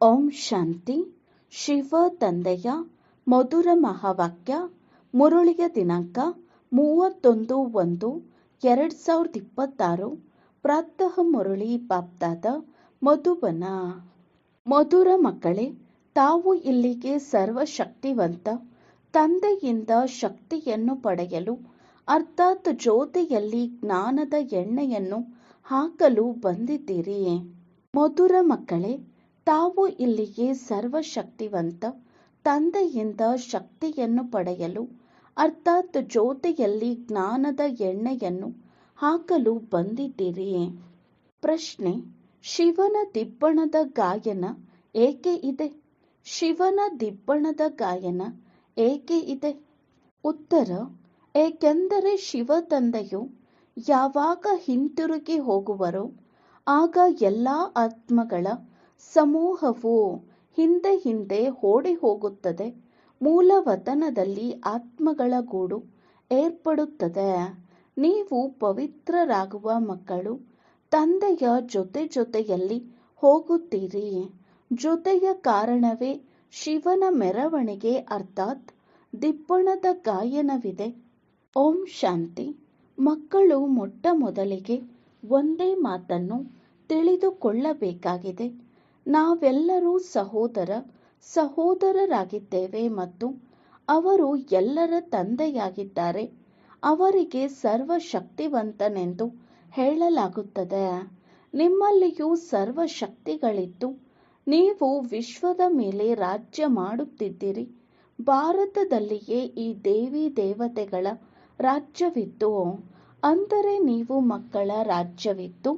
ಓಂ ಶಾಂತಿ. ಶಿವ ತಂದೆಯ ಮಧುರ ಮಹಾವಾಕ್ಯ, ಮುರುಳಿಯ ದಿನಾಂಕ ಮೂವತ್ತೊಂದು ಒಂದು ಎರಡು ಸಾವಿರದ ಇಪ್ಪತ್ತಾರು, ಪ್ರಾತಃ ಮುರುಳಿ ಬಾಪ್ದಾದ ಮಧುಬನ. ಮಧುರ ಮಕ್ಕಳೇ, ತಾವು ಇಲ್ಲಿಗೆ ಸರ್ವಶಕ್ತಿವಂತ, ತಂದೆಯಿಂದ ಶಕ್ತಿಯನ್ನು ಪಡೆಯಲು, ಅರ್ಥಾತ್ ಜ್ಯೋತಿಯಲ್ಲಿ ಜ್ಞಾನದ ಎಣ್ಣೆಯನ್ನು ಹಾಕಲು ಬಂದಿದ್ದೀರಿ. ಮಧುರ ಮಕ್ಕಳೇ ತಾವು ಇಲ್ಲಿಗೆ ಸರ್ವಶಕ್ತಿವಂತ, ತಂದೆಯಿಂದ ಶಕ್ತಿಯನ್ನು ಪಡೆಯಲು, ಅರ್ಥಾತ್ ಜ್ಯೋತಿಯಲ್ಲಿ ಜ್ಞಾನದ ಎಣ್ಣೆಯನ್ನು ಹಾಕಲು ಬಂದಿದ್ದೀರಿ. ಪ್ರಶ್ನೆ, ಶಿವನ ದಿಬ್ಬಣದ ಗಾಯನ ಏಕೆ ಇದೆ? ಶಿವನ ದಿಬ್ಬಣದ ಗಾಯನ ಏಕೆ ಇದೆ? ಉತ್ತರ, ಏಕೆಂದರೆ ಶಿವ ತಂದೆಯು ಯಾವಾಗ ಹಿಂತಿರುಗಿ ಹೋಗುವರೋ, ಆಗ ಎಲ್ಲ ಆತ್ಮಗಳ ಸಮೂಹವು ಹಿಂದೆ ಹಿಂದೆ ಓಡಿ ಹೋಗುತ್ತದೆ. ಮೂಲವತನದಲ್ಲಿ ಆತ್ಮಗಳ ಗೂಡು ಏರ್ಪಡುತ್ತದೆ. ನೀವು ಪವಿತ್ರರಾಗುವ ಮಕ್ಕಳು, ತಂದೆಯ ಜೊತೆ ಜೊತೆಯಲ್ಲಿ ಹೋಗುತ್ತೀರಿ. ಜೊತೆಯ ಕಾರಣವೇ ಶಿವನ ಮೆರವಣಿಗೆ, ಅರ್ಥಾತ್ ದಿಬ್ಬಣದ ಗಾಯನವಿದೆ. ಓಂ ಶಾಂತಿ. ಮಕ್ಕಳು ಮೊಟ್ಟ ಮೊದಲಿಗೆ ಒಂದೇ ಮಾತನ್ನು ತಿಳಿದುಕೊಳ್ಳಬೇಕಾಗಿದೆ. ನಾವೆಲ್ಲರೂ ಸಹೋದರ ಸಹೋದರರಾಗಿದ್ದೇವೆ ಮತ್ತು ಅವರು ಎಲ್ಲರ ತಂದೆಯಾಗಿದ್ದಾರೆ. ಅವರಿಗೆ ಸರ್ವಶಕ್ತಿವಂತನೆಂದು ಹೇಳಲಾಗುತ್ತದೆ. ನಿಮ್ಮಲ್ಲಿಯೂ ಸರ್ವಶಕ್ತಿಗಳಿದ್ದು, ನೀವು ವಿಶ್ವದ ಮೇಲೆ ರಾಜ್ಯ ಮಾಡುತ್ತಿದ್ದೀರಿ. ಭಾರತದಲ್ಲಿಯೇ ಈ ದೇವಿ ದೇವತೆಗಳ ರಾಜ್ಯವಿತ್ತು ಅಂದರೆ ನೀವು ಮಕ್ಕಳ ರಾಜ್ಯವಿತ್ತು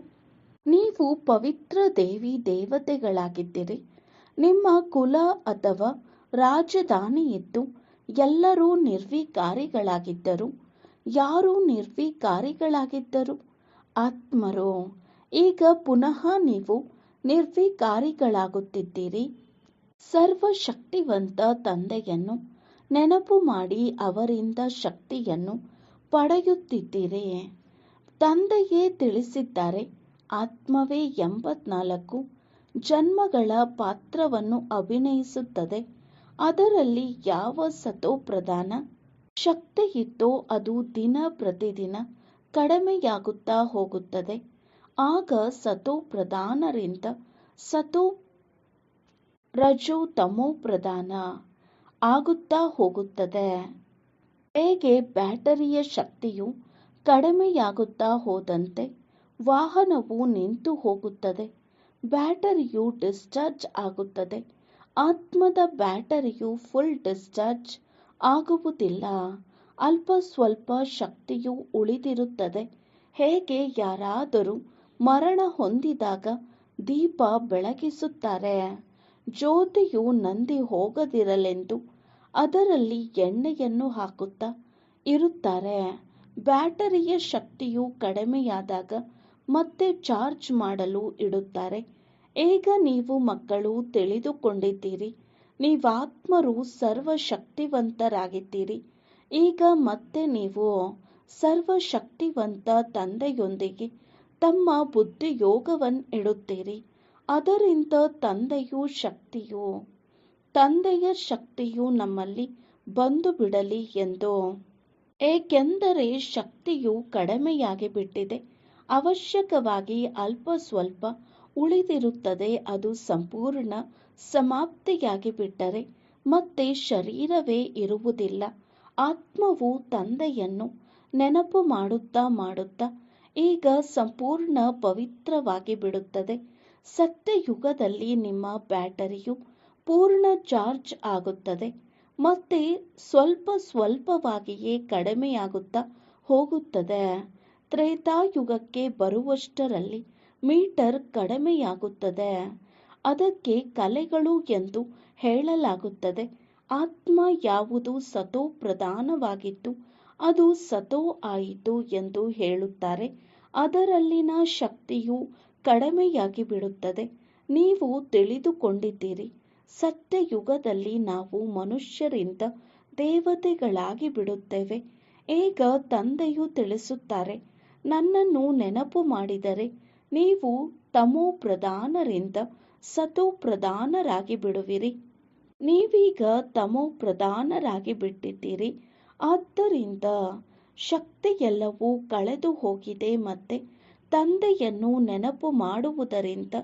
ನೀವು ಪವಿತ್ರ ದೇವಿ ದೇವತೆಗಳಾಗಿದ್ದೀರಿ. ನಿಮ್ಮ ಕುಲ ಅಥವಾ ರಾಜಧಾನಿ ಇದ್ದು ಎಲ್ಲರೂ ನಿರ್ವಿಕಾರಿಗಳಾಗಿದ್ದರು, ಯಾರು ನಿರ್ವಿಕಾರಿಗಳಾಗಿದ್ದರು? ಆತ್ಮರು, ಈಗ ಪುನಃ ನೀವು ನಿರ್ವಿಕಾರಿಗಳಾಗುತ್ತಿದ್ದೀರಿ. ಸರ್ವಶಕ್ತಿವಂತ ತಂದೆಯನ್ನು ನೆನಪು ಮಾಡಿ ಅವರಿಂದ ಶಕ್ತಿಯನ್ನು ಪಡೆಯುತ್ತಿದ್ದೀರಿ. ತಂದೆಯೇ ತಿಳಿಸಿದ್ದಾರೆ ಆತ್ಮವೇ ಎಂಬತ್ನಾಲ್ಕು ಜನ್ಮಗಳ ಪಾತ್ರವನ್ನು ಅಭಿನಯಿಸುತ್ತದೆ. ಅದರಲ್ಲಿ ಯಾವ ಸತೋ ಶಕ್ತಿಯಿತ್ತೋ ಅದು ದಿನ ಪ್ರತಿದಿನ ಕಡಿಮೆಯಾಗುತ್ತಾ ಹೋಗುತ್ತದೆ. ಆಗ ಸತೋ ಪ್ರಧಾನರಿಂದ ಸತೋ ರಜೋ ತಮೋ ಪ್ರಧಾನ ಆಗುತ್ತಾ ಹೋಗುತ್ತದೆ. ಹೇಗೆ ಬ್ಯಾಟರಿಯ ಶಕ್ತಿಯು ಕಡಿಮೆಯಾಗುತ್ತಾ ಹೋದಂತೆ ವಾಹನವು ನಿಂತು ಹೋಗುತ್ತದೆ. ಬ್ಯಾಟರಿಯು ಡಿಸ್ಚಾರ್ಜ್ ಆಗುತ್ತದೆ. ಆತ್ಮದ ಬ್ಯಾಟರಿಯು ಫುಲ್ ಡಿಸ್ಚಾರ್ಜ್ ಆಗುವುದಿಲ್ಲ. ಅಲ್ಪ ಸ್ವಲ್ಪ ಶಕ್ತಿಯು ಉಳಿದಿರುತ್ತದೆ. ಹೇಗೆ ಯಾರಾದರೂ ಮರಣ ಹೊಂದಿದಾಗ ದೀಪ ಬೆಳಗಿಸುತ್ತಾರೆ. ಜ್ಯೋತಿಯು ನಂದಿ ಹೋಗದಿರಲೆಂದು ಅದರಲ್ಲಿ ಎಣ್ಣೆಯನ್ನು ಹಾಕುತ್ತಾ ಇರುತ್ತಾರೆ. ಬ್ಯಾಟರಿಯ ಶಕ್ತಿಯು ಕಡಿಮೆಯಾದಾಗ ಮತ್ತೆ ಚಾರ್ಜ್ ಮಾಡಲು ಇಡುತ್ತಾರೆ. ಈಗ ನೀವು ಮಕ್ಕಳು ತಿಳಿದುಕೊಂಡಿದ್ದೀರಿ. ನೀವಾತ್ಮರು ಸರ್ವಶಕ್ತಿವಂತರಾಗಿದ್ದೀರಿ. ಈಗ ಮತ್ತೆ ನೀವು ಸರ್ವಶಕ್ತಿವಂತ ತಂದೆಯೊಂದಿಗೆ ತಮ್ಮ ಬುದ್ಧಿಯೋಗವನ್ನು ಇಡುತ್ತೀರಿ. ಅದರಿಂದ ತಂದೆಯು ಶಕ್ತಿಯು, ತಂದೆಯ ಶಕ್ತಿಯು ನಮ್ಮಲ್ಲಿ ಬಂದು ಬಿಡಲಿ ಎಂದು. ಏಕೆಂದರೆ ಶಕ್ತಿಯು ಕಡಿಮೆಯಾಗಿ ಬಿಟ್ಟಿದೆ ಅವಶ್ಯಕವಾಗಿ ಅಲ್ಪ ಸ್ವಲ್ಪ ಉಳಿದಿರುತ್ತದೆ, ಅದು ಸಂಪೂರ್ಣ ಸಮಾಪ್ತಿಯಾಗಿ ಬಿಟ್ಟರೆ ಮತ್ತೆ ಶರೀರವೇ ಇರುವುದಿಲ್ಲ. ಆತ್ಮವು ತಂದೆಯನ್ನು ನೆನಪು ಮಾಡುತ್ತಾ ಮಾಡುತ್ತಾ ಈಗ ಸಂಪೂರ್ಣ ಪವಿತ್ರವಾಗಿ ಬಿಡುತ್ತದೆ. ಸತ್ಯಯುಗದಲ್ಲಿ ನಿಮ್ಮ ಬ್ಯಾಟರಿಯು ಪೂರ್ಣ ಚಾರ್ಜ್ ಆಗುತ್ತದೆ. ಮತ್ತೆ ಸ್ವಲ್ಪ ಸ್ವಲ್ಪವಾಗಿಯೇ ಕಡಿಮೆಯಾಗುತ್ತಾ ಹೋಗುತ್ತದೆ. ತ್ರೇತಾಯುಗಕ್ಕೆ ಬರುವಷ್ಟರಲ್ಲಿ ಮೀಟರ್ ಕಡಿಮೆಯಾಗುತ್ತದೆ. ಅದಕ್ಕೆ ಕಲೆಗಳು ಎಂದು ಹೇಳಲಾಗುತ್ತದೆ. ಆತ್ಮ ಯಾವುದು ಸತೋ ಪ್ರಧಾನವಾಗಿತ್ತು, ಅದು ಸತೋ ಆಯಿತು ಎಂದು ಹೇಳುತ್ತಾರೆ. ಅದರಲ್ಲಿನ ಶಕ್ತಿಯು ಕಡಿಮೆಯಾಗಿ ಬಿಡುತ್ತದೆ ನೀವು ತಿಳಿದುಕೊಂಡಿದ್ದೀರಿ, ಸತ್ಯಯುಗದಲ್ಲಿ ನಾವು ಮನುಷ್ಯರಿಂದ ದೇವತೆಗಳಾಗಿ ಬಿಡುತ್ತೇವೆ ಈಗ ತಂದೆಯು ತಿಳಿಸುತ್ತಾರೆ ನನ್ನನ್ನು ನೆನಪು ಮಾಡಿದರೆ ನೀವು ತಮೋ ಪ್ರಧಾನರಿಂದ ಸತೋ ಪ್ರಧಾನರಾಗಿ ಬಿಡುವಿರಿ. ನೀವೀಗ ತಮೋ ಪ್ರಧಾನರಾಗಿ ಬಿಟ್ಟಿದ್ದೀರಿ. ಆದ್ದರಿಂದ ಶಕ್ತಿಯೆಲ್ಲವೂ ಕಳೆದು ಹೋಗಿದೆ ಮತ್ತೆ ತಂದೆಯನ್ನು ನೆನಪು ಮಾಡುವುದರಿಂದ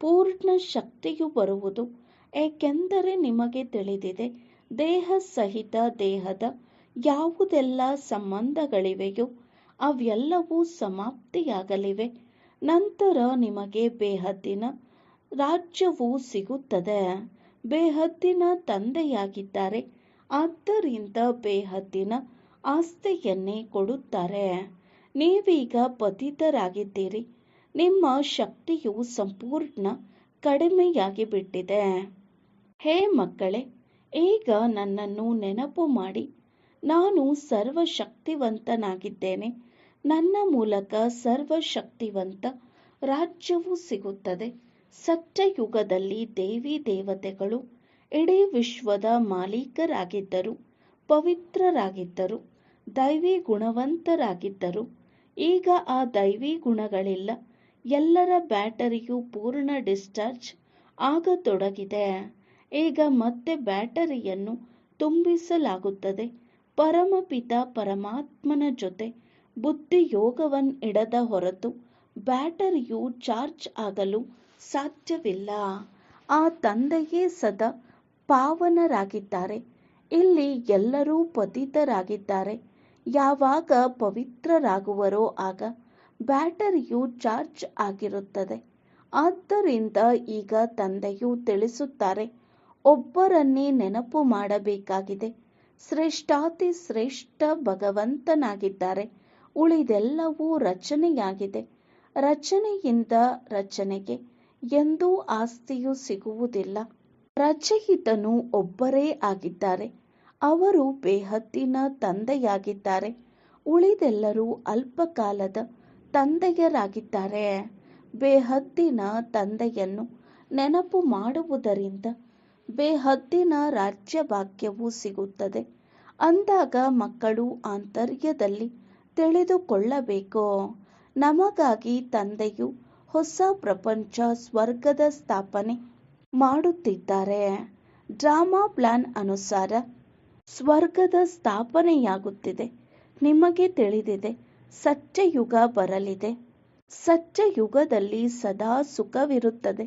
ಪೂರ್ಣ ಶಕ್ತಿಯು ಬರುವುದು. ಏಕೆಂದರೆ ನಿಮಗೆ ತಿಳಿದಿದೆ, ದೇಹ ಸಹಿತ ದೇಹದ ಯಾವುದೆಲ್ಲ ಸಂಬಂಧಗಳಿವೆಯೋ ಅವೆಲ್ಲವೂ ಸಮಾಪ್ತಿಯಾಗಲಿವೆ. ನಂತರ ನಿಮಗೆ ಬೇಹದ್ದಿನ ರಾಜ್ಯವು ಸಿಗುತ್ತದೆ. ಬೇಹದ್ದಿನ ತಂದೆಯಾಗಿದ್ದಾರೆ. ಆದ್ದರಿಂದ ಬೇಹದ್ದಿನ ಆಸ್ತಿಯನ್ನೇ ಕೊಡುತ್ತಾರೆ. ನೀವೀಗ ಪತಿತರಾಗಿದ್ದೀರಿ. ನಿಮ್ಮ ಶಕ್ತಿಯು ಸಂಪೂರ್ಣ ಕಡಿಮೆಯಾಗಿ ಬಿಟ್ಟಿದೆ ಹೇ ಮಕ್ಕಳೇ, ಈಗ ನನ್ನನ್ನು ನೆನಪು ಮಾಡಿ. ನಾನು ಸರ್ವಶಕ್ತಿವಂತನಾಗಿದ್ದೇನೆ. ನನ್ನ ಮೂಲಕ ಸರ್ವಶಕ್ತಿವಂತ ರಾಜ್ಯವು ಸಿಗುತ್ತದೆ. ಸತ್ಯಯುಗದಲ್ಲಿ ದೇವಿ ದೇವತೆಗಳು ಇಡೀ ವಿಶ್ವದ ಮಾಲೀಕರಾಗಿದ್ದರು, ಪವಿತ್ರರಾಗಿದ್ದರು, ದೈವಿ ಗುಣವಂತರಾಗಿದ್ದರು. ಈಗ ಆ ದೈವಿ ಗುಣಗಳಿಲ್ಲ. ಎಲ್ಲರ ಬ್ಯಾಟರಿಯು ಪೂರ್ಣ ಡಿಸ್ಚಾರ್ಜ್ ಆಗತೊಡಗಿದೆ. ಈಗ ಮತ್ತೆ ಬ್ಯಾಟರಿಯನ್ನು ತುಂಬಿಸಲಾಗುತ್ತದೆ. ಪರಮಪಿತ ಪರಮಾತ್ಮನ ಜೊತೆ ಬುದ್ಧಿಯೋಗವನ್ನಿಡದ ಹೊರತು ಬ್ಯಾಟರಿಯು ಚಾರ್ಜ್ ಆಗಲು ಸಾಧ್ಯವಿಲ್ಲ. ಆ ತಂದೆಯೇ ಸದಾ ಪಾವನರಾಗಿದ್ದಾರೆ. ಇಲ್ಲಿ ಎಲ್ಲರೂ ಪತಿತರಾಗಿದ್ದಾರೆ. ಯಾವಾಗ ಪವಿತ್ರರಾಗುವರೋ ಆಗ ಬ್ಯಾಟರಿಯು ಚಾರ್ಜ್ ಆಗಿರುತ್ತದೆ. ಆದ್ದರಿಂದ ಈಗ ತಂದೆಯು ತಿಳಿಸುತ್ತಾರೆ, ಒಬ್ಬರನ್ನೇ ನೆನಪು ಮಾಡಬೇಕಾಗಿದೆ. ಶ್ರೇಷ್ಠಾತಿ ಶ್ರೇಷ್ಠ ಭಗವಂತನಾಗಿದ್ದಾರೆ. ಉಳಿದೆಲ್ಲವೂ ರಚನೆಯಾಗಿದೆ. ರಚನೆಯಿಂದ ರಚನೆಗೆ ಎಂದೂ ಆಸ್ತಿಯು ಸಿಗುವುದಿಲ್ಲ. ರಚಯಿತನು ಒಬ್ಬರೇ ಆಗಿದ್ದಾರೆ. ಅವರು ಬೇಹದ್ದಿನ ತಂದೆಯಾಗಿದ್ದಾರೆ. ಉಳಿದೆಲ್ಲರೂ ಅಲ್ಪಕಾಲದ ತಂದೆಯರಾಗಿದ್ದಾರೆ. ಬೇಹದ್ದಿನ ತಂದೆಯನ್ನು ನೆನಪು ಮಾಡುವುದರಿಂದ ಬೇಹದ್ದಿನ ರಾಜ್ಯ ಭಾಗ್ಯವು ಸಿಗುತ್ತದೆ. ಅಂದಾಗ ಮಕ್ಕಳು ಆಂತರ್ಯದಲ್ಲಿ ತಿಳಿದುಕೊಳ್ಳಬೇಕು. ನಮಗಾಗಿ ತಂದೆಯು ಹೊಸ ಪ್ರಪಂಚ ಸ್ವರ್ಗದ ಸ್ಥಾಪನೆ ಮಾಡುತ್ತಿದ್ದಾರೆ. ಡ್ರಾಮಾ ಪ್ಲಾನ್ ಅನುಸಾರ ಸ್ವರ್ಗದ ಸ್ಥಾಪನೆಯಾಗುತ್ತಿದೆ. ನಿಮಗೆ ತಿಳಿದಿದೆ ಸತ್ಯಯುಗ ಬರಲಿದೆ. ಸತ್ಯಯುಗದಲ್ಲಿ ಸದಾ ಸುಖವಿರುತ್ತದೆ.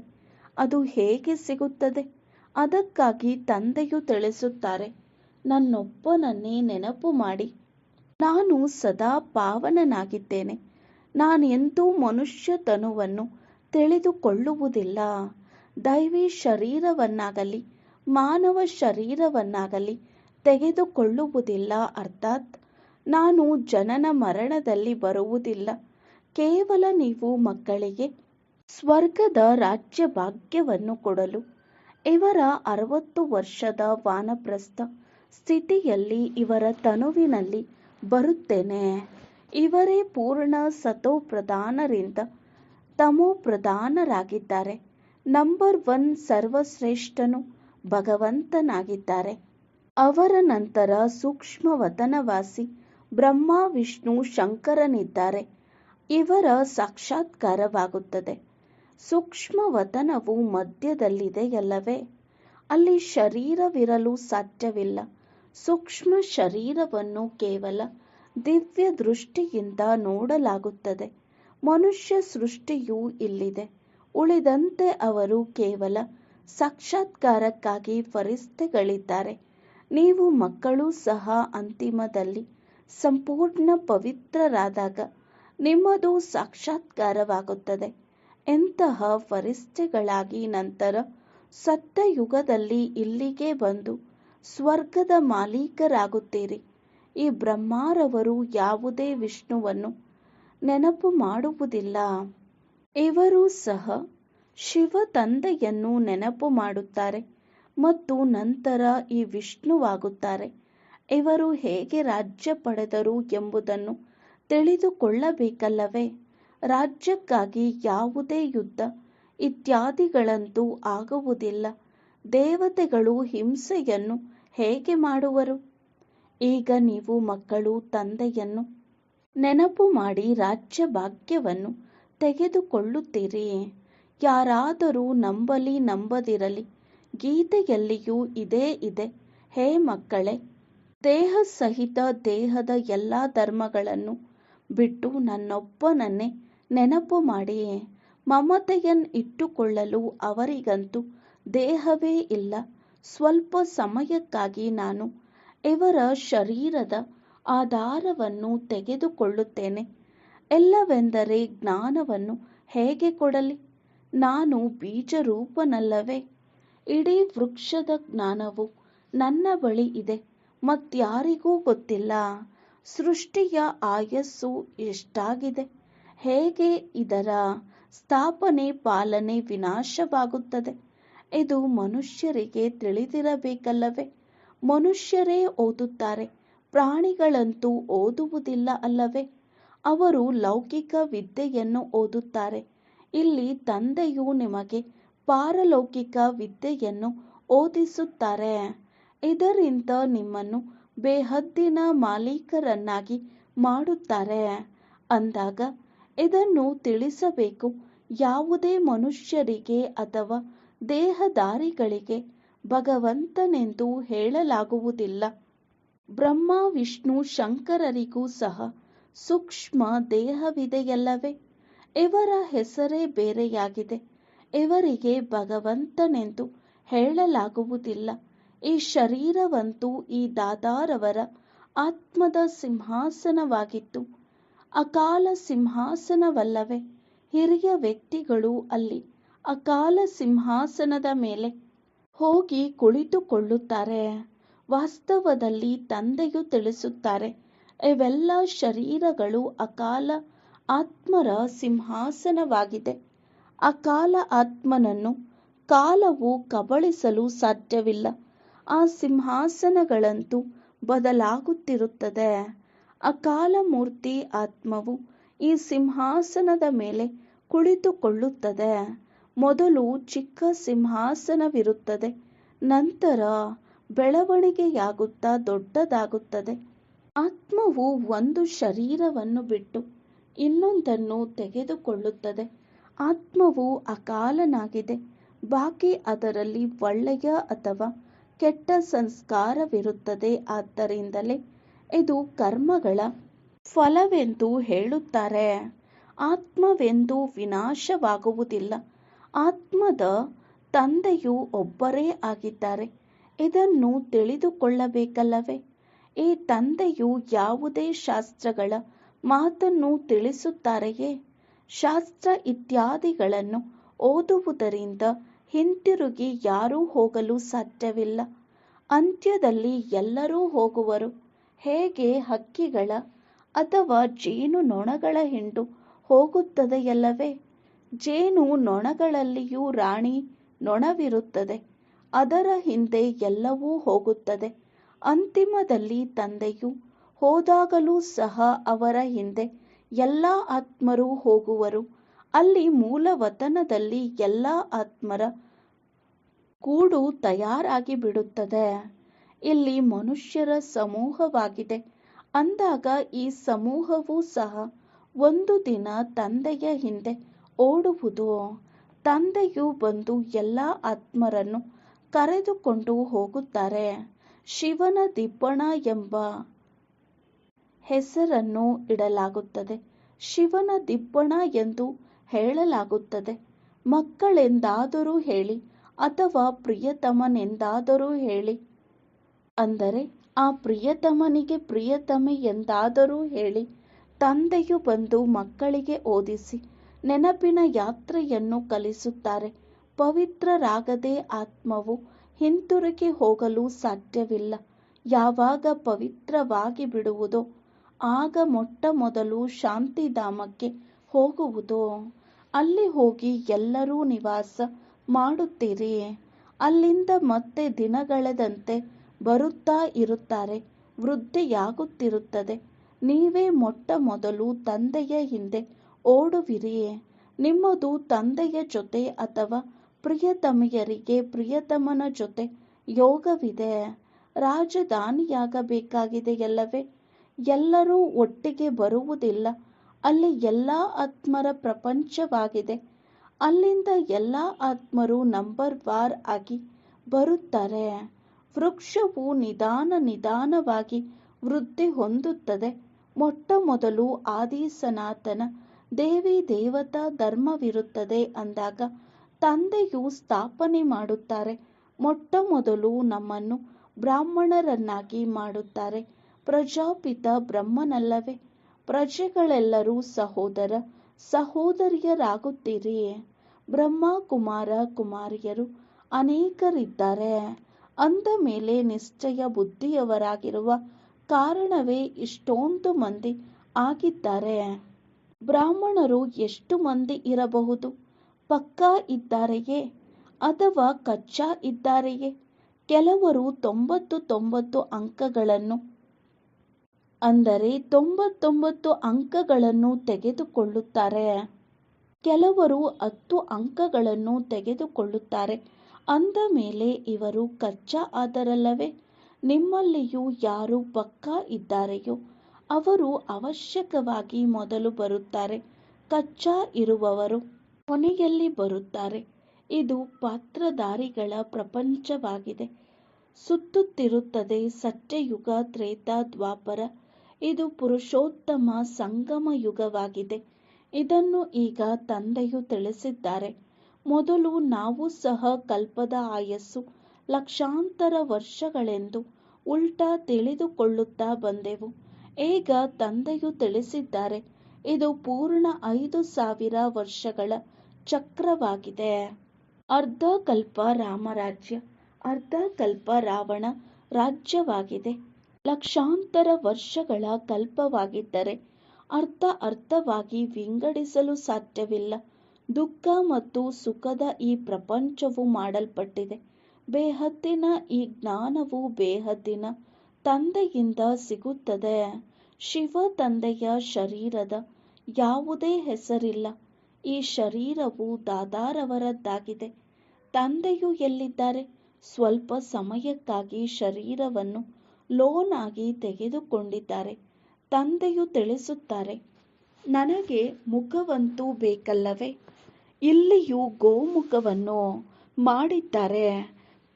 ಅದು ಹೇಗೆ ಸಿಗುತ್ತದೆ? ಅದಕ್ಕಾಗಿ ತಂದೆಯು ತಿಳಿಸುತ್ತಾರೆ, ನನ್ನೊಬ್ಬನನ್ನೇ ನೆನಪು ಮಾಡಿ. ನಾನು ಸದಾ ಪಾವನನಾಗಿದ್ದೇನೆ. ನಾನೆಂದೂ ಮನುಷ್ಯ ತನುವನ್ನು ತಿಳಿದುಕೊಳ್ಳುವುದಿಲ್ಲ. ದೈವಿ ಶರೀರವನ್ನಾಗಲಿ, ಮಾನವ ಶರೀರವನ್ನಾಗಲಿ ತೆಗೆದುಕೊಳ್ಳುವುದಿಲ್ಲ ಅರ್ಥಾತ್ ನಾನು ಜನನ ಮರಣದಲ್ಲಿ ಬರುವುದಿಲ್ಲ. ಕೇವಲ ನೀವು ಮಕ್ಕಳಿಗೆ ಸ್ವರ್ಗದ ರಾಜ್ಯ ಭಾಗ್ಯವನ್ನು ಕೊಡಲು, ಇವರ ಅರವತ್ತು ವರ್ಷದ ವಾನಪ್ರಸ್ಥ ಸ್ಥಿತಿಯಲ್ಲಿ, ಇವರ ತನುವಿನಲ್ಲಿ ಬರುತ್ತೇನೆ. ಇವರೇ ಪೂರ್ಣ ಸತೋ ಪ್ರಧಾನರಿಂದ ತಮೋ ಪ್ರಧಾನರಾಗಿದ್ದಾರೆ. Number one ಸರ್ವಶ್ರೇಷ್ಠನು ಭಗವಂತನಾಗಿದ್ದಾರೆ. ಅವರ ನಂತರ ಸೂಕ್ಷ್ಮ ವತನವಾಸಿ ಬ್ರಹ್ಮ, ವಿಷ್ಣು, ಶಂಕರನಿದ್ದಾರೆ. ಇವರ ಸಾಕ್ಷಾತ್ಕಾರವಾಗುತ್ತದೆ. ಸೂಕ್ಷ್ಮ ವತನವು ಮಧ್ಯದಲ್ಲಿದೆಯಲ್ಲವೇ? ಅಲ್ಲಿ ಶರೀರವಿರಲು ಸಾಧ್ಯವಿಲ್ಲ. ಸೂಕ್ಷ್ಮ ಶರೀರವನ್ನು ಕೇವಲ ದಿವ್ಯ ದೃಷ್ಟಿಯಿಂದ ನೋಡಲಾಗುತ್ತದೆ. ಮನುಷ್ಯ ಸೃಷ್ಟಿಯೂ ಇಲ್ಲಿದೆ. ಉಳಿದಂತೆ ಅವರು ಕೇವಲ ಸಾಕ್ಷಾತ್ಕಾರಕ್ಕಾಗಿ ಫರಿಸ್ತೆಗಳಿದ್ದಾರೆ. ನೀವು ಮಕ್ಕಳು ಸಹ ಅಂತಿಮದಲ್ಲಿ ಸಂಪೂರ್ಣ ಪವಿತ್ರರಾದಾಗ ನಿಮ್ಮದು ಸಾಕ್ಷಾತ್ಕಾರವಾಗುತ್ತದೆ. ಎಂತಹ ಫರಿಸ್ತೆಗಳಾಗಿ ನಂತರ ಸತ್ಯಯುಗದಲ್ಲಿ ಇಲ್ಲಿಗೆ ಬಂದು ಸ್ವರ್ಗದ ಮಾಲೀಕರಾಗುತ್ತೀರಿ. ಈ ಬ್ರಹ್ಮಾರವರು ಯಾವುದೇ ವಿಷ್ಣುವನ್ನು ನೆನಪು ಮಾಡುವುದಿಲ್ಲ. ಇವರು ಸಹ ಶಿವ ತಂದೆಯನ್ನು ನೆನಪು ಮಾಡುತ್ತಾರೆ ಮತ್ತು ನಂತರ ಈ ವಿಷ್ಣುವಾಗುತ್ತಾರೆ. ಇವರು ಹೇಗೆ ರಾಜ್ಯ ಪಡೆದರು ಎಂಬುದನ್ನು ತಿಳಿದುಕೊಳ್ಳಬೇಕಲ್ಲವೇ? ರಾಜ್ಯಕ್ಕಾಗಿ ಯಾವುದೇ ಯುದ್ಧ ಇತ್ಯಾದಿಗಳಂತೂ ಆಗುವುದಿಲ್ಲ. ದೇವತೆಗಳು ಹಿಂಸೆಯನ್ನು ಹೇಗೆ ಮಾಡುವರು? ಈಗ ನೀವು ಮಕ್ಕಳು, ತಂದೆಯನ್ನು ನೆನಪು ಮಾಡಿ ರಾಜ್ಯ ಭಾಗ್ಯವನ್ನು ತೆಗೆದುಕೊಳ್ಳುತ್ತೀರಿ. ಯಾರಾದರೂ ನಂಬಲಿ ನಂಬದಿರಲಿ, ಗೀತೆಯಲ್ಲಿಯೂ ಇದೇ ಇದೆ. ಹೇ ಮಕ್ಕಳೇ, ದೇಹ ಸಹಿತ ದೇಹದ ಎಲ್ಲ ಧರ್ಮಗಳನ್ನು ಬಿಟ್ಟು ನನ್ನೊಬ್ಬನನ್ನೇ ನೆನಪು ಮಾಡಿಯೇ ಮಮತೆಯನ್ನು ಇಟ್ಟುಕೊಳ್ಳಲು ಅವರಿಗಂತೂ ದೇಹವೇ ಇಲ್ಲ. ಸ್ವಲ್ಪ ಸಮಯಕ್ಕಾಗಿ ನಾನು ಇವರ ಶರೀರದ ಆಧಾರವನ್ನು ತೆಗೆದುಕೊಳ್ಳುತ್ತೇನೆ. ಎಲ್ಲವೆಂದರೆ ಜ್ಞಾನವನ್ನು ಹೇಗೆ ಕೊಡಲಿ? ನಾನು ಬೀಜರೂಪನಲ್ಲವೇ? ಇಡೀ ವೃಕ್ಷದ ಜ್ಞಾನವು ನನ್ನ ಬಳಿ ಇದೆ ಮತ್ಯಾರಿಗೂ ಗೊತ್ತಿಲ್ಲ. ಸೃಷ್ಟಿಯ ಆಯಸ್ಸು ಎಷ್ಟಾಗಿದೆ? ಹೇಗೆ ಇದರ ಸ್ಥಾಪನೆ ಪಾಲನೆ ವಿನಾಶವಾಗುತ್ತದೆ? ಇದು ಮನುಷ್ಯರಿಗೆ ತಿಳಿದಿರಬೇಕಲ್ಲವೇ? ಮನುಷ್ಯರೇ ಓದುತ್ತಾರೆ, ಪ್ರಾಣಿಗಳಂತೂ ಓದುವುದಿಲ್ಲ ಅಲ್ಲವೇ? ಅವರು ಲೌಕಿಕ ವಿದ್ಯೆಯನ್ನು ಓದುತ್ತಾರೆ, ಇಲ್ಲಿ ತಂದೆಯು ನಿಮಗೆ ಪಾರಲೌಕಿಕ ವಿದ್ಯೆಯನ್ನು ಓದಿಸುತ್ತಾರೆ. ಇದರಿಂದ ನಿಮ್ಮನ್ನು ಬೇಹದ್ದಿನ ಮಾಲೀಕರನ್ನಾಗಿ ಮಾಡುತ್ತಾರೆ. ಅಂದಾಗ ಇದನ್ನು ತಿಳಿಸಬೇಕು, ಯಾವುದೇ ಮನುಷ್ಯರಿಗೆ ಅಥವಾ ದೇಹದಾರಿಗಳಿಗೆ ಭಗವಂತನೆಂದು ಹೇಳಲಾಗುವುದಿಲ್ಲ. ಬ್ರಹ್ಮ, ವಿಷ್ಣು, ಶಂಕರರಿಗೂ ಸಹ ಸೂಕ್ಷ್ಮ ದೇಹವಿದೆಯಲ್ಲವೇ? ಇವರ ಹೆಸರೇ ಬೇರೆಯಾಗಿದೆ. ಇವರಿಗೆ ಭಗವಂತನೆಂದು ಹೇಳಲಾಗುವುದಿಲ್ಲ. ಈ ಶರೀರವಂತೂ ಈ ದಾದಾರವರ ಆತ್ಮದ ಸಿಂಹಾಸನವಾಗಿತ್ತು. ಅಕಾಲ ಸಿಂಹಾಸನವಲ್ಲವೇ? ಹಿರಿಯ ವ್ಯಕ್ತಿಗಳು ಅಲ್ಲಿ ಅಕಾಲ ಸಿಂಹಾಸನದ ಮೇಲೆ ಹೋಗಿ ಕುಳಿತುಕೊಳ್ಳುತ್ತಾರೆ. ವಾಸ್ತವದಲ್ಲಿ ತಂದೆಯು ತಿಳಿಸುತ್ತಾರೆ, ಇವೆಲ್ಲ ಶರೀರಗಳು ಅಕಾಲ ಆತ್ಮರ ಸಿಂಹಾಸನವಾಗಿದೆ. ಅಕಾಲ ಆತ್ಮನನ್ನು ಕಾಲವು ಕಬಳಿಸಲು ಸಾಧ್ಯವಿಲ್ಲ. ಆ ಸಿಂಹಾಸನಗಳಂತೂ ಬದಲಾಗುತ್ತಿರುತ್ತದೆ. ಅಕಾಲ ಮೂರ್ತಿ ಆತ್ಮವು ಈ ಸಿಂಹಾಸನದ ಮೇಲೆ ಕುಳಿತುಕೊಳ್ಳುತ್ತದೆ. ಮೊದಲು ಚಿಕ್ಕ ಸಿಂಹಾಸನವಿರುತ್ತದೆ, ನಂತರ ಬೆಳವಣಿಗೆಯಾಗುತ್ತಾ ದೊಡ್ಡದಾಗುತ್ತದೆ. ಆತ್ಮವು ಒಂದು ಶರೀರವನ್ನು ಬಿಟ್ಟು ಇನ್ನೊಂದನ್ನು ತೆಗೆದುಕೊಳ್ಳುತ್ತದೆ. ಆತ್ಮವು ಅಕಾಲನಾಗಿದೆ, ಬಾಕಿ ಅದರಲ್ಲಿ ಒಳ್ಳೆಯ ಅಥವಾ ಕೆಟ್ಟ ಸಂಸ್ಕಾರವಿರುತ್ತದೆ. ಆದ್ದರಿಂದಲೇ ಇದು ಕರ್ಮಗಳ ಫಲವೆಂದು ಹೇಳುತ್ತಾರೆ. ಆತ್ಮವೆಂದು ವಿನಾಶವಾಗುವುದಿಲ್ಲ. ಆತ್ಮದ ತಂದೆಯು ಒಬ್ಬರೇ ಆಗಿದ್ದಾರೆ. ಇದನ್ನು ತಿಳಿದುಕೊಳ್ಳಬೇಕಲ್ಲವೇ? ಈ ತಂದೆಯು ಯಾವುದೇ ಶಾಸ್ತ್ರಗಳ ಮಾತನ್ನು ತಿಳಿಸುತ್ತಾರೆಯೇ? ಶಾಸ್ತ್ರ ಇತ್ಯಾದಿಗಳನ್ನು ಓದುವುದರಿಂದ ಹಿಂತಿರುಗಿ ಯಾರೂ ಹೋಗಲು ಸಾಧ್ಯವಿಲ್ಲ. ಅಂತ್ಯದಲ್ಲಿ ಎಲ್ಲರೂ ಹೋಗುವರು. ಹೇಗೆ ಹಕ್ಕಿಗಳ ಅಥವಾ ಜೇನು ನೊಣಗಳ ಹಿಂಡು ಹೋಗುತ್ತದೆಯಲ್ಲವೇ? ಜೇನು ನೊಣಗಳಲ್ಲಿಯೂ ರಾಣಿ ನೊಣವಿರುತ್ತದೆ. ಅದರ ಹಿಂದೆ ಎಲ್ಲವೂ ಹೋಗುತ್ತದೆ. ಅಂತಿಮದಲ್ಲಿ ತಂದೆಯು ಹೋದಾಗಲೂ ಸಹ ಅವರ ಹಿಂದೆ ಎಲ್ಲ ಆತ್ಮರು ಹೋಗುವರು. ಅಲ್ಲಿ ಮೂಲವತನದಲ್ಲಿ ಎಲ್ಲ ಆತ್ಮರ ಕೂಡು ತಯಾರಾಗಿ ಬಿಡುತ್ತದೆ. ಇಲ್ಲಿ ಮನುಷ್ಯರ ಸಮೂಹವಾಗಿದೆ. ಅಂದಾಗ ಈ ಸಮೂಹವೂ ಸಹ ಒಂದು ದಿನ ತಂದೆಯ ಹಿಂದೆ ಓಡುವುದು? ತಂದೆಯು ಬಂದು ಎಲ್ಲ ಆತ್ಮರನ್ನು ಕರೆದುಕೊಂಡು ಹೋಗುತ್ತಾರೆ. ಶಿವನ ದಿಬ್ಬಣ ಎಂಬ ಹೆಸರನ್ನು ಇಡಲಾಗುತ್ತದೆ. ಶಿವನ ದಿಬ್ಬಣ ಎಂದು ಹೇಳಲಾಗುತ್ತದೆ. ಮಕ್ಕಳೆಂದಾದರೂ ಹೇಳಿ ಅಥವಾ ಪ್ರಿಯತಮನೆಂದಾದರೂ ಹೇಳಿ ಅಂದರೆ ಆ ಪ್ರಿಯತಮನಿಗೆ ಪ್ರಿಯತಮೆ ಎಂದಾದರೂ ಹೇಳಿ ತಂದೆಯು ಬಂದು ಮಕ್ಕಳಿಗೆ ಓದಿಸಿ ನೆನಪಿನ ಯಾತ್ರೆಯನ್ನು ಕಲಿಸುತ್ತಾರೆ. ಪವಿತ್ರರಾಗದೆ ಆತ್ಮವು ಹಿಂತಿರುಗಿ ಹೋಗಲು ಸಾಧ್ಯವಿಲ್ಲ. ಯಾವಾಗ ಪವಿತ್ರವಾಗಿ ಬಿಡುವುದೋ, ಆಗ ಮೊಟ್ಟ ಮೊದಲು ಶಾಂತಿಧಾಮಕ್ಕೆ ಹೋಗುವುದು, ಅಲ್ಲಿ ಹೋಗಿ ಎಲ್ಲರೂ ನಿವಾಸ ಮಾಡುತ್ತೀರಿ. ಅಲ್ಲಿಂದ ಮತ್ತೆ ದಿನಗಳೆದಂತೆ ಬರುತ್ತಾ ಇರುತ್ತಾರೆ. ವೃದ್ಧಿಯಾಗುತ್ತಿರುತ್ತದೆ. ನೀವೇ ಮೊಟ್ಟ ಮೊದಲು ತಂದೆಯ ಹಿಂದೆ ಓಡುವಿರಿ ನಿಮ್ಮದು ತಂದೆಯ ಜೊತೆ ಅಥವಾ ಪ್ರಿಯತಮಿಯರಿಗೆ ಪ್ರಿಯತಮನ ಜೊತೆ ಯೋಗವಿದೆ. ರಾಜಧಾನಿಯಾಗಬೇಕಾಗಿದೆಯಲ್ಲವೇ ಎಲ್ಲರೂ ಒಟ್ಟಿಗೆ ಬರುವುದಿಲ್ಲ. ಅಲ್ಲಿ ಎಲ್ಲ ಆತ್ಮರ ಪ್ರಪಂಚವಾಗಿದೆ. ಅಲ್ಲಿಂದ ಎಲ್ಲ ಆತ್ಮರು ನಂಬರ್ ವಾರ್ ಆಗಿ ಬರುತ್ತಾರೆ. ವೃಕ್ಷವು ನಿಧಾನ ನಿಧಾನವಾಗಿ ವೃದ್ಧಿ ಹೊಂದುತ್ತದೆ. ಮೊಟ್ಟ ಮೊದಲು ಆದಿ ಸನಾತನ ದೇವಿ ದೇವತಾ ಧರ್ಮವಿರುತ್ತದೆ ಅಂದಾಗ ತಂದೆಯು ಸ್ಥಾಪನೆ ಮಾಡುತ್ತಾರೆ. ಮೊಟ್ಟ ಮೊದಲು ನಮ್ಮನ್ನು ಬ್ರಾಹ್ಮಣರನ್ನಾಗಿ ಮಾಡುತ್ತಾರೆ. ಪ್ರಜಾಪಿತ ಬ್ರಹ್ಮನಲ್ಲವೇ, ಪ್ರಜೆಗಳೆಲ್ಲರೂ ಸಹೋದರ ಸಹೋದರಿಯರಾಗುತ್ತೀರಿ. ಬ್ರಹ್ಮ ಕುಮಾರ ಕುಮಾರಿಯರು ಅನೇಕರಿದ್ದಾರೆ. ಅಂದ ಮೇಲೆ ನಿಶ್ಚಯ ಬುದ್ಧಿಯವರಾಗಿರುವ ಕಾರಣವೇ ಇಷ್ಟೊಂದು ಮಂದಿ ಆಗಿದ್ದಾರೆ. ಬ್ರಾಹ್ಮಣರು ಎಷ್ಟು ಮಂದಿ ಇರಬಹುದು? ಪಕ್ಕಾ ಇದ್ದಾರೆಯೇ? ಅಥವಾ ಕಚ್ಚಾ ಇದ್ದಾರೆಯೇ? ಕೆಲವರು ತೊಂಬತ್ತು ತೊಂಬತ್ತು ಅಂಕಗಳನ್ನು. ಅಂದರೆ ತೊಂಬತ್ತೊಂಬತ್ತು ಅಂಕಗಳನ್ನು ತೆಗೆದುಕೊಳ್ಳುತ್ತಾರೆ. ಕೆಲವರು ಹತ್ತು ಅಂಕಗಳನ್ನು ತೆಗೆದುಕೊಳ್ಳುತ್ತಾರೆ. ಅಂದ ಮೇಲೆ ಇವರು ಕಚ್ಚಾ ಆದರಲ್ಲವೇ? ನಿಮ್ಮಲ್ಲಿಯೂ ಯಾರು ಪಕ್ಕಾ ಇದ್ದಾರೆಯೋ? ಅವರು ಅವಶ್ಯಕವಾಗಿ ಮೊದಲು ಬರುತ್ತಾರೆ. ಕಚ್ಚಾ ಇರುವವರು ಕೊನೆಯಲ್ಲಿ ಬರುತ್ತಾರೆ. ಇದು ಪಾತ್ರಧಾರಿಗಳ ಪ್ರಪಂಚವಾಗಿದೆ. ಸುತ್ತುತ್ತಿರುತ್ತದೆ ಸತ್ಯಯುಗ, ತ್ರೇತಾ ದ್ವಾಪರ. ಇದು ಪುರುಷೋತ್ತಮ ಸಂಗಮ ಯುಗವಾಗಿದೆ. ಇದನ್ನು ಈಗ ತಂದೆಯು ತಿಳಿಸಿದ್ದಾರೆ. ಮೊದಲು ನಾವು ಸಹ ಕಲ್ಪದ ಆಯಸ್ಸು, ಲಕ್ಷಾಂತರ ವರ್ಷಗಳೆಂದು ಉಲ್ಟಾ ತಿಳಿದುಕೊಳ್ಳುತ್ತಾ ಬಂದೆವು. ಈಗ ತಂದೆಯು ತಿಳಿಸಿದ್ದಾರೆ, ಇದು ಪೂರ್ಣ ಐದು ಸಾವಿರ ವರ್ಷಗಳ ಚಕ್ರವಾಗಿದೆ. ಅರ್ಧ ಕಲ್ಪ ರಾಮರಾಜ್ಯ ಅರ್ಧ ಕಲ್ಪ ರಾವಣ ರಾಜ್ಯವಾಗಿದೆ. ಲಕ್ಷಾಂತರ ವರ್ಷಗಳ ಕಲ್ಪವಾಗಿದ್ದರೆ ಅರ್ಥ ಅರ್ಥವಾಗಿ ವಿಂಗಡಿಸಲು ಸಾಧ್ಯವಿಲ್ಲ. ದುಃಖ ಮತ್ತು ಸುಖದ ಈ ಪ್ರಪಂಚವು ಮಾಡಲ್ಪಟ್ಟಿದೆ. ಬೇಹತ್ತಿನ ಈ ಜ್ಞಾನವು ಬೇಹತ್ತಿನ ತಂದೆಯಿಂದ ಸಿಗುತ್ತದೆ. ಶಿವ ತಂದೆಯ ಶರೀರದ ಯಾವುದೇ ಹೆಸರಿಲ್ಲ. ಈ ಶರೀರವು ದಾದಾರವರದ್ದಾಗಿದೆ. ತಂದೆಯು ಎಲ್ಲಿದ್ದಾರೆ? ಸ್ವಲ್ಪ ಸಮಯಕ್ಕಾಗಿ ಶರೀರವನ್ನು ಲೋನ್ ಆಗಿ ತೆಗೆದುಕೊಂಡಿದ್ದಾರೆ. ತಂದೆಯು ತಿಳಿಸುತ್ತಾರೆ, ನನಗೆ ಮುಖವಂತೂ ಬೇಕಲ್ಲವೇ? ಇಲ್ಲಿಯೂ ಗೋಮುಖವನ್ನು ಮಾಡಿದ್ದಾರೆ.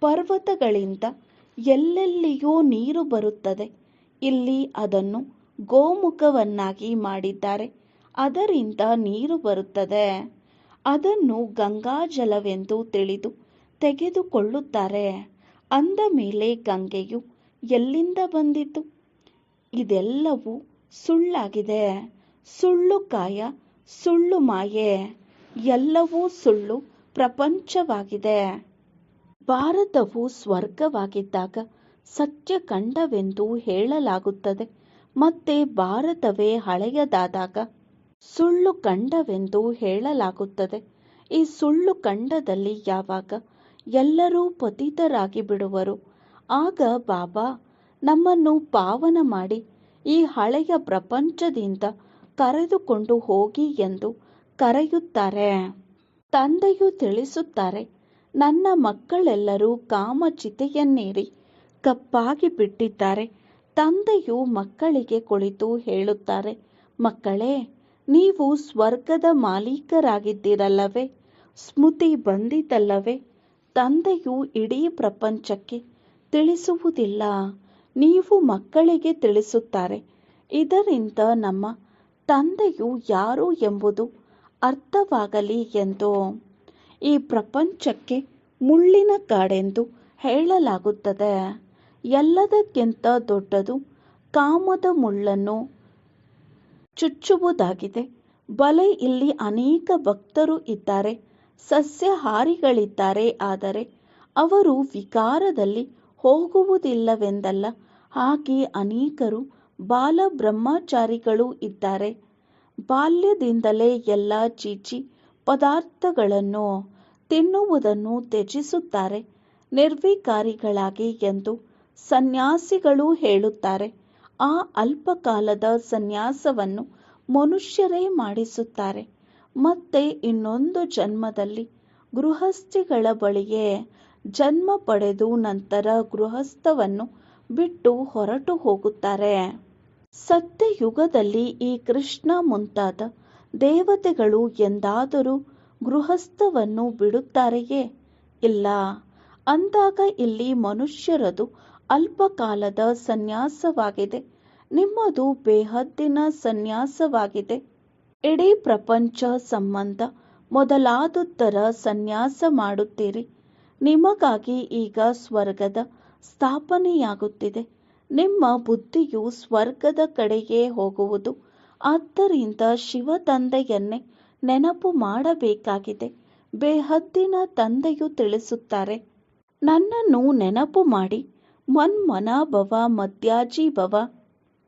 ಪರ್ವತಗಳಿಂದ ಎಲ್ಲೆಲ್ಲಿಯೂ ನೀರು ಬರುತ್ತದೆ. ಇಲ್ಲಿ ಅದನ್ನು ಗೋಮುಖವನ್ನಾಗಿ ಮಾಡಿದ್ದಾರೆ. ಅದರಿಂದ ನೀರು ಬರುತ್ತದೆ. ಅದನ್ನು ಗಂಗಾಜಲವೆಂದು ತಿಳಿದು ತೆಗೆದುಕೊಳ್ಳುತ್ತಾರೆ. ಅಂದ ಮೇಲೆ ಗಂಗೆಯು ಎಲ್ಲಿಂದ ಬಂದಿತು? ಇದೆಲ್ಲವೂ ಸುಳ್ಳಾಗಿದೆ. ಸುಳ್ಳು ಕಾಯ, ಸುಳ್ಳು ಮಾಯೆ. ಎಲ್ಲವೂ ಸುಳ್ಳು ಪ್ರಪಂಚವಾಗಿದೆ. ಭಾರತವು ಸ್ವರ್ಗವಾಗಿದ್ದಾಗ ಸತ್ಯಖಂಡವೆಂದು ಹೇಳಲಾಗುತ್ತದೆ. ಮತ್ತೆ ಭಾರತವೇ ಹಳೆಯದಾದಾಗ ಸುಳ್ಳು ಕಂಡವೆಂದು ಹೇಳಲಾಗುತ್ತದೆ. ಈ ಸುಳ್ಳು ಕಂಡದಲ್ಲಿ ಯಾವಾಗ ಎಲ್ಲರೂ ಪತಿತರಾಗಿ ಬಿಡುವರು. ಆಗ ಬಾಬಾ ನಮ್ಮನ್ನು ಪಾವನ ಮಾಡಿ ಈ ಹಳೆಯ ಪ್ರಪಂಚದಿಂದ ಕರೆದುಕೊಂಡು ಹೋಗಿ ಎಂದು ಕರೆಯುತ್ತಾರೆ. ತಂದೆಯು ತಿಳಿಸುತ್ತಾರೆ, ನನ್ನ ಮಕ್ಕಳೆಲ್ಲರೂ ಕಾಮಚಿತೆಯನ್ನೇರಿ ಕಪ್ಪಾಗಿ ಬಿಟ್ಟಿದ್ದಾರೆ. ತಂದೆಯು ಮಕ್ಕಳಿಗೆ ಕುಳಿತು ಹೇಳುತ್ತಾರೆ, ಮಕ್ಕಳೇ, ನೀವು ಸ್ವರ್ಗದ ಮಾಲೀಕರಾಗಿದ್ದೀರಲ್ಲವೇ? ಸ್ಮೃತಿ ಬಂದಿದ್ದಲ್ಲವೇ ತಂದೆಯು ಇಡೀ ಪ್ರಪಂಚಕ್ಕೆ ತಿಳಿಸುವುದಿಲ್ಲ. ನೀವು ಮಕ್ಕಳಿಗೆ ತಿಳಿಸುತ್ತಾರೆ. ಇದರಿಂದ ನಮ್ಮ ತಂದೆಯು ಯಾರು ಎಂಬುದು ಅರ್ಥವಾಗಲಿ ಎಂದು ಈ ಪ್ರಪಂಚಕ್ಕೆ ಮುಳ್ಳಿನ ಕಾಡೆಂದು ಹೇಳಲಾಗುತ್ತದೆ. ಎಲ್ಲದಕ್ಕಿಂತ ದೊಡ್ಡದು ಕಾಮದ ಮುಳ್ಳನ್ನು ಚುಚ್ಚುವುದಾಗಿದೆ. ಬಲೆ ಇಲ್ಲಿ ಅನೇಕ ಭಕ್ತರು ಇದ್ದಾರೆ, ಸಸ್ಯಹಾರಿಗಳಿದ್ದಾರೆ, ಆದರೆ ಅವರು ವಿಕಾರದಲ್ಲಿ ಹೋಗುವುದಿಲ್ಲವೆಂದಲ್ಲ. ಹಾಗೆ ಅನೇಕರು ಬಾಲ ಬ್ರಹ್ಮಚಾರಿಗಳು ಇದ್ದಾರೆ. ಬಾಲ್ಯದಿಂದಲೇ ಎಲ್ಲ ಚೀಚಿ ಪದಾರ್ಥಗಳನ್ನು ತಿನ್ನುವುದನ್ನು ತ್ಯಜಿಸುತ್ತಾರೆ, ನಿರ್ವಿಕಾರಿಗಳಾಗಿ ಎಂದು ಸನ್ಯಾಸಿಗಳು ಹೇಳುತ್ತಾರೆ, ಆ ಅಲ್ಪಕಾಲದ ಸನ್ಯಾಸವನ್ನು ಮನುಷ್ಯರೇ ಮಾಡಿಸುತ್ತಾರೆ. ಮತ್ತೆ ಇನ್ನೊಂದು ಜನ್ಮದಲ್ಲಿ ಗೃಹಸ್ಥಿಗಳ ಬಳಿಯೇ ಜನ್ಮ ಪಡೆದು ನಂತರ ಗೃಹಸ್ಥವನ್ನು ಬಿಟ್ಟು ಹೊರಟು ಹೋಗುತ್ತಾರೆ. ಸತ್ಯಯುಗದಲ್ಲಿ ಈ ಕೃಷ್ಣ ಮುಂತಾದ ದೇವತೆಗಳು ಎಂದಾದರೂ ಗೃಹಸ್ಥವನ್ನು ಬಿಡುತ್ತಾರೆಯೇ? ಇಲ್ಲ. ಅಂದಾಗ ಇಲ್ಲಿ ಮನುಷ್ಯರದು ಅಲ್ಪಕಾಲದ ಸನ್ಯಾಸವಾಗಿದೆ. ನಿಮ್ಮದು ಬೇಹದ್ದಿನ ಸನ್ಯಾಸವಾಗಿದೆ. ಇಡೀ ಪ್ರಪಂಚ ಸಂಬಂಧ ಮೊದಲಾದುದರ ಸನ್ಯಾಸ ಮಾಡುತ್ತೀರಿ. ನಿಮಗಾಗಿ ಈಗ ಸ್ವರ್ಗದ ಸ್ಥಾಪನೆಯಾಗುತ್ತಿದೆ. ನಿಮ್ಮ ಬುದ್ಧಿಯು ಸ್ವರ್ಗದ ಕಡೆಗೆ ಹೋಗುವುದು. ಆದ್ದರಿಂದ ಶಿವ ತಂದೆಯನ್ನೇ ನೆನಪು ಮಾಡಬೇಕಾಗಿದೆ. ಬೇಹದ್ದಿನ ತಂದೆಯು ತಿಳಿಸುತ್ತಾರೆ, ನನ್ನನ್ನು ನೆನಪು ಮಾಡಿ ಮನ್ಮನಾಭವ ಭವ.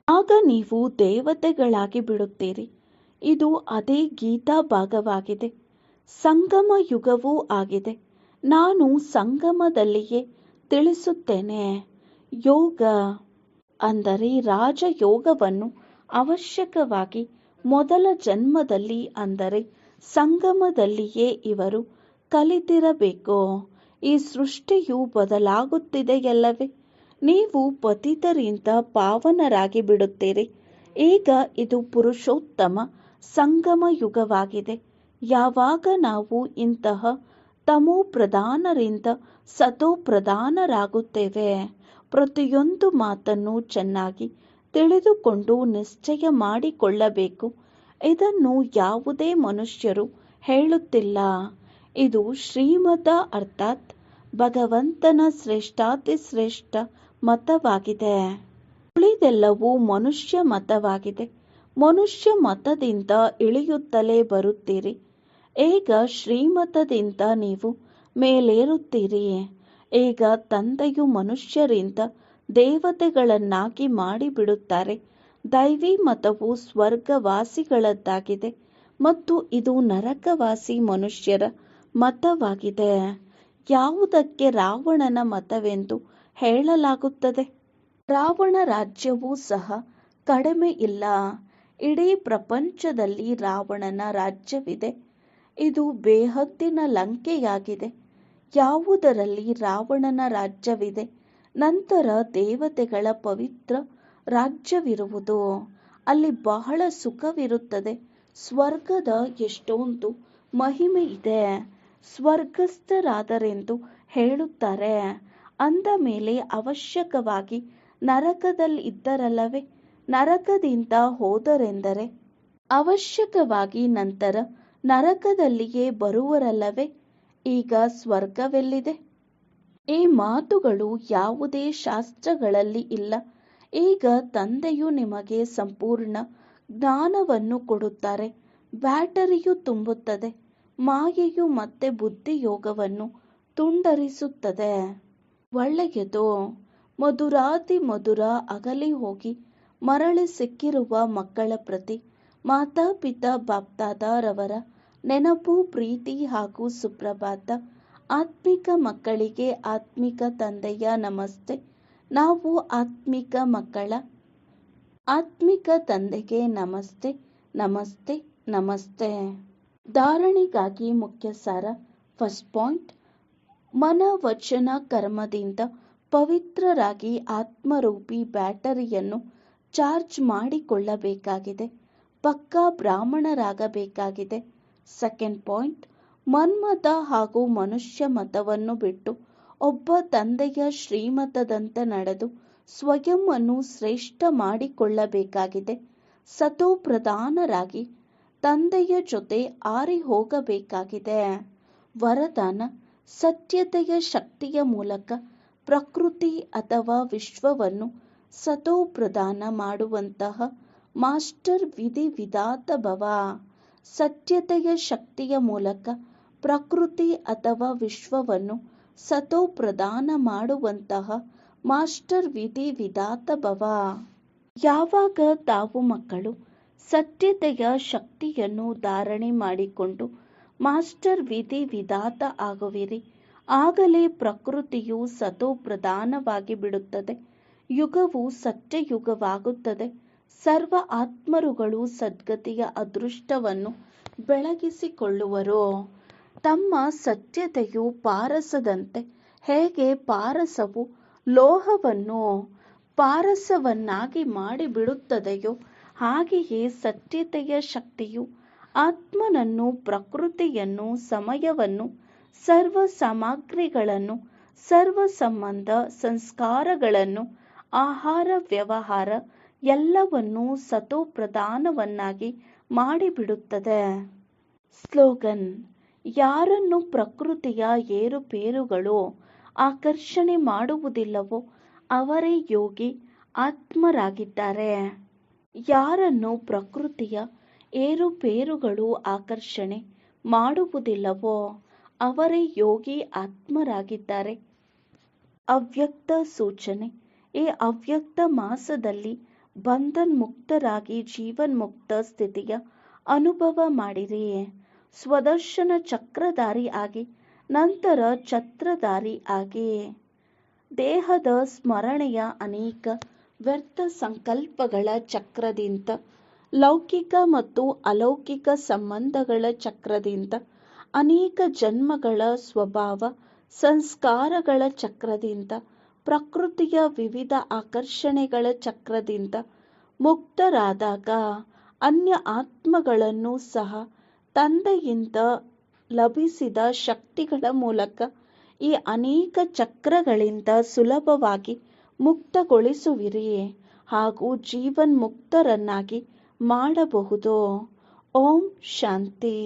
ಆಗ ನೀವು ದೇವತೆಗಳಾಗಿ ಬಿಡುತ್ತೀರಿ. ಇದು ಅದೇ ಗೀತಾ ಭಾಗವಾಗಿದೆ. ಸಂಗಮ ಯುಗವೂ ಆಗಿದೆ. ನಾನು ಸಂಗಮದಲ್ಲಿಯೇ ತಿಳಿಸುತ್ತೇನೆ. ಯೋಗ ಅಂದರೆ ರಾಜಯೋಗವನ್ನು ಅವಶ್ಯಕವಾಗಿ ಮೊದಲ ಜನ್ಮದಲ್ಲಿ ಅಂದರೆ ಸಂಗಮದಲ್ಲಿಯೇ ಇವರು ಕಲಿತಿರಬೇಕು. ಈ ಸೃಷ್ಟಿಯು ಬದಲಾಗುತ್ತಿದೆಯಲ್ಲವೇ? ನೀವು ಪತಿತರಿಂದ ಪಾವನರಾಗಿ ಬಿಡುತ್ತೀರಿ. ಈಗ ಇದು ಪುರುಷೋತ್ತಮ ಸಂಗಮ ಯುಗವಾಗಿದೆ. ಯಾವಾಗ ನಾವು ಇಂತಹ ತಮೋ ಪ್ರಧಾನರಿಂದ ಸತೋ ಪ್ರಧಾನರಾಗುತ್ತೇವೆ ಪ್ರತಿಯೊಂದು ಮಾತನ್ನು ಚೆನ್ನಾಗಿ ತಿಳಿದುಕೊಂಡು ನಿಶ್ಚಯ ಮಾಡಿಕೊಳ್ಳಬೇಕು. ಇದನ್ನು ಯಾವುದೇ ಮನುಷ್ಯರು ಹೇಳುತ್ತಿಲ್ಲ. ಇದು ಶ್ರೀಮತ ಅರ್ಥಾತ್ ಭಗವಂತನ ಶ್ರೇಷ್ಠಾತಿ ಶ್ರೇಷ್ಠ ಮತವಾಗಿದೆ. ಉಳಿದೆಲ್ಲವೂ ಮನುಷ್ಯ ಮತವಾಗಿದೆ. ಮನುಷ್ಯ ಮತದಿಂದ ಇಳಿಯುತ್ತಲೇ ಬರುತ್ತೀರಿ. ಈಗ ಶ್ರೀಮತದಿಂದ ನೀವು ಮೇಲೇರುತ್ತೀರಿ. ಈಗ ತಂದೆಯು ಮನುಷ್ಯರಿಂದ ದೇವತೆಗಳನ್ನಾಗಿ ಮಾಡಿಬಿಡುತ್ತಾರೆ. ದೈವಿ ಮತವು ಸ್ವರ್ಗವಾಸಿಗಳದ್ದಾಗಿದೆ. ಮತ್ತು ಇದು ನರಕವಾಸಿ ಮನುಷ್ಯರ ಮತವಾಗಿದೆ. ಯಾವುದಕ್ಕೆ ರಾವಣನ ಮತವೆಂದು ಹೇಳಲಾಗುತ್ತದೆ? ರಾವಣ ರಾಜ್ಯವೂ ಸಹ ಕಡಿಮೆ ಇಲ್ಲ. ಇಡೀ ಪ್ರಪಂಚದಲ್ಲಿ ರಾವಣನ ರಾಜ್ಯವಿದೆ. ಇದು ಬೇಹದ್ದಿನ ಲಂಕೆಯಾಗಿದೆ. ಯಾವುದರಲ್ಲಿ ರಾವಣನ ರಾಜ್ಯವಿದೆ? ನಂತರ ದೇವತೆಗಳ ಪವಿತ್ರ ರಾಜ್ಯವಿರುವುದು. ಅಲ್ಲಿ ಬಹಳ ಸುಖವಿರುತ್ತದೆ. ಸ್ವರ್ಗದ ಎಷ್ಟೊಂದು ಮಹಿಮೆ ಇದೆ. ಸ್ವರ್ಗಸ್ಥರಾದರೆಂದು ಹೇಳುತ್ತಾರೆ. ಅಂದ ಮೇಲೆ ಅವಶ್ಯಕವಾಗಿ ನರಕದಲ್ಲಿದ್ದರಲ್ಲವೇ ನರಕದಿಂದ ಹೋದರೆಂದರೆ ಅವಶ್ಯಕವಾಗಿ ನಂತರ ನರಕದಲ್ಲಿಯೇ ಬರುವರಲ್ಲವೇ, ಈಗ ಸ್ವರ್ಗವೆಲ್ಲಿದೆ? ಈ ಮಾತುಗಳು ಯಾವುದೇ ಶಾಸ್ತ್ರಗಳಲ್ಲಿ ಇಲ್ಲ. ಈಗ ತಂದೆಯು ನಿಮಗೆ ಸಂಪೂರ್ಣ ಜ್ಞಾನವನ್ನು ಕೊಡುತ್ತಾರೆ, ಬ್ಯಾಟರಿಯು ತುಂಬುತ್ತದೆ. ಮಾಯೆಯು ಮತ್ತೆ ಬುದ್ಧಿಯೋಗವನ್ನು ತುಂಡರಿಸುತ್ತದೆ. ಒಳ್ಳೆಯದು. ಮಧುರಾತಿ ಮಧುರ ಅಗಲಿ ಹೋಗಿ ಮರಳಿ ಸಿಕ್ಕಿರುವ ಮಕ್ಕಳ ಪ್ರತಿ ಮಾತಾಪಿತಾ ಬಾಪ್ತಾದರವರ ನೆನಪು, ಪ್ರೀತಿ ಹಾಗೂ ಸುಪ್ರಭಾತ ಆತ್ಮಿಕ ಮಕ್ಕಳಿಗೆ ಆತ್ಮಿಕ ತಂದೆಯ ನಮಸ್ತೆ. ನಾವು ಆತ್ಮಿಕ ಮಕ್ಕಳ, ಆತ್ಮಿಕ ತಂದೆಗೆ ನಮಸ್ತೆ ನಮಸ್ತೆ ನಮಸ್ತೆ. ಧಾರಣೆಗಾಗಿ ಮುಖ್ಯ ಸಾರ ಫಸ್ಟ್ ಪಾಯಿಂಟ್ ಮನ ವಚನ ಕರ್ಮದಿಂದ ಪವಿತ್ರರಾಗಿ ಆತ್ಮರೂಪಿ ಬ್ಯಾಟರಿಯನ್ನು ಚಾರ್ಜ್ ಮಾಡಿಕೊಳ್ಳಬೇಕಾಗಿದೆ, ಪಕ್ಕಾ ಬ್ರಾಹ್ಮಣರಾಗಬೇಕಾಗಿದೆ. ಸೆಕೆಂಡ್ ಪಾಯಿಂಟ್ ಮನ್ಮತ ಹಾಗೂ ಮನುಷ್ಯ ಮತವನ್ನು ಬಿಟ್ಟು ಒಬ್ಬ ತಂದೆಯ ಶ್ರೀಮತದಂತೆ ನಡೆದು ಸ್ವಯಂ ಅನ್ನು ಶ್ರೇಷ್ಠ ಮಾಡಿಕೊಳ್ಳಬೇಕಾಗಿದೆ. ಸತೋ ಪ್ರಧಾನರಾಗಿ ತಂದೆಯ ಜೊತೆ ಆರಿ ಹೋಗಬೇಕಾಗಿದೆ. ವರದಾನ ಸತ್ಯತೆಯ ಶಕ್ತಿಯ ಮೂಲಕ ಪ್ರಕೃತಿ ಅಥವಾ ವಿಶ್ವವನ್ನು ಸತೋಪ್ರದಾನ ಮಾಡುವಂತಹ ಮಾಸ್ಟರ್ ವಿಧಿ ವಿಧಾತ ಭವ. ಸತ್ಯತೆಯ ಶಕ್ತಿಯ ಮೂಲಕ ಪ್ರಕೃತಿ ಅಥವಾ ವಿಶ್ವವನ್ನು ಸತೋ ಪ್ರದಾನ ಮಾಡುವಂತಹ ಮಾಸ್ಟರ್ ವಿಧಿ ವಿಧಾತ ಭವ. ಯಾವಾಗ ತಾವು ಮಕ್ಕಳು ಸತ್ಯತೆಯ ಶಕ್ತಿಯನ್ನು ಧಾರಣೆ ಮಾಡಿಕೊಂಡು, ಮಾಸ್ಟರ್ ವಿಧಿ ವಿಧಾತ ಆಗುವಿರಿ. ಆಗಲೇ ಪ್ರಕೃತಿಯು ಸತೋ ಪ್ರಧಾನವಾಗಿ ಬಿಡುತ್ತದೆ. ಯುಗವು ಸತ್ಯಯುಗವಾಗುತ್ತದೆ. ಸರ್ವ ಆತ್ಮರುಗಳು ಸದ್ಗತಿಯ ಅದೃಷ್ಟವನ್ನು ಬೆಳಗಿಸಿಕೊಳ್ಳುವರು. ತಮ್ಮ ಸತ್ಯತೆಯು ಪಾರಸದಂತೆ. ಹೇಗೆ ಪಾರಸವು? ಲೋಹವನ್ನು ಪಾರಸವನ್ನಾಗಿ ಮಾಡಿಬಿಡುತ್ತದೆಯೋ ಹಾಗೆಯೇ ಸತ್ಯತೆಯ ಶಕ್ತಿಯು ಆತ್ಮನನ್ನು, ಪ್ರಕೃತಿಯನ್ನು, ಸಮಯವನ್ನು, ಸರ್ವ ಸಾಮಗ್ರಿಗಳನ್ನು, ಸರ್ವ ಸಂಬಂಧ, ಸಂಸ್ಕಾರಗಳನ್ನು, ಆಹಾರ, ವ್ಯವಹಾರ ಎಲ್ಲವನ್ನೂ ಸತೋಪ್ರಧಾನವನ್ನಾಗಿ ಮಾಡಿಬಿಡುತ್ತದೆ. ಸ್ಲೋಗನ್, ಯಾರನ್ನು ಪ್ರಕೃತಿಯ ಏರುಪೇರುಗಳು ಆಕರ್ಷಣೆ ಮಾಡುವುದಿಲ್ಲವೋ ಅವರೇ ಯೋಗಿ, ಆತ್ಮರಾಗಿದ್ದಾರೆ. ಯಾರನ್ನು ಪ್ರಕೃತಿಯ ಏರುಪೇರುಗಳು ಆಕರ್ಷಣೆ ಮಾಡುವುದಿಲ್ಲವೋ ಅವರೇ ಯೋಗಿ ಆತ್ಮರಾಗಿದ್ದಾರೆ. ಅವ್ಯಕ್ತ ಸೂಚನೆ. ಈ ಅವ್ಯಕ್ತ ಮಾಸದಲ್ಲಿ ಬಂಧನ್ ಮುಕ್ತರಾಗಿ ಜೀವನ್ಮುಕ್ತ ಸ್ಥಿತಿಯ ಅನುಭವ ಮಾಡಿರಿ. ಸ್ವದರ್ಶನ ಚಕ್ರಧಾರಿ ಆಗಿ, ನಂತರ ಛತ್ರಧಾರಿ ಆಗಿ. ದೇಹದ ಸ್ಮರಣೆಯ ಅನೇಕ ವ್ಯರ್ಥ ಸಂಕಲ್ಪಗಳ ಚಕ್ರದಿಂದ, ಲೌಕಿಕ ಮತ್ತು ಅಲೌಕಿಕ ಸಂಬಂಧಗಳ ಚಕ್ರದಿಂದ, ಅನೇಕ ಜನ್ಮಗಳ ಸ್ವಭಾವ, ಸಂಸ್ಕಾರಗಳ ಚಕ್ರದಿಂದ, ಪ್ರಕೃತಿಯ ವಿವಿಧ ಆಕರ್ಷಣೆಗಳ ಚಕ್ರದಿಂದ ಮುಕ್ತರಾದಾಗ, ಅನ್ಯ ಆತ್ಮಗಳನ್ನು ಸಹ ತಂದೆಯಿಂದ ಲಭಿಸಿದ ಶಕ್ತಿಗಳ ಮೂಲಕ ಈ ಅನೇಕ ಚಕ್ರಗಳಿಂದ ಸುಲಭವಾಗಿ ಮುಕ್ತಗೊಳಿಸುವಿರಿ ಹಾಗೂ ಜೀವನ್ಮುಕ್ತರನ್ನಾಗಿ ಮಾಡಬಹುದು? ಓಂ ಶಾಂತಿ.